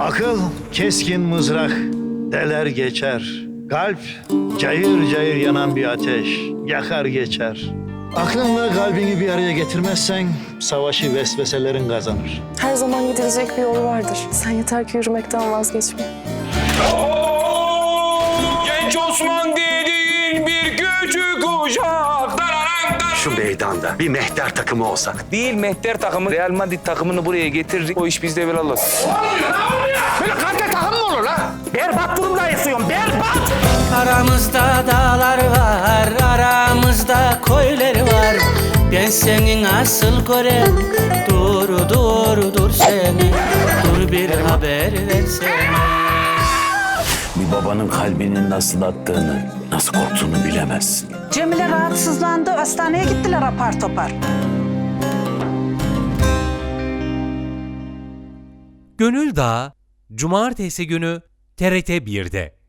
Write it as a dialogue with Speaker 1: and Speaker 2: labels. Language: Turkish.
Speaker 1: Akıl keskin mızrak, deler geçer. Kalp cayır cayır yanan bir ateş, yakar geçer. Aklınla kalbini bir araya getirmezsen savaşı vesveselerin kazanır.
Speaker 2: Her zaman gidilecek bir yol vardır. Sen yeter ki yürümekten vazgeçme.
Speaker 3: Genç Osman dediğin bir küçük uşak.
Speaker 4: Şu meydanda bir mehter takımı olsak.
Speaker 3: Değil Mehter takımı Real Madrid takımını buraya getirdik. O iş bizde velallah.
Speaker 4: Berbat durumdayız diyorum, berbat!
Speaker 5: Aramızda dağlar var, aramızda koylar var. Ben senin asıl gören, dur dur dur seni, dur bir haber versene.
Speaker 6: Bir babanın kalbinin nasıl attığını, nasıl korktuğunu bilemezsin.
Speaker 7: Cemile rahatsızlandı. Hastaneye gittiler apar topar.
Speaker 8: Gönül Dağı Cumartesi günü TRT 1'de.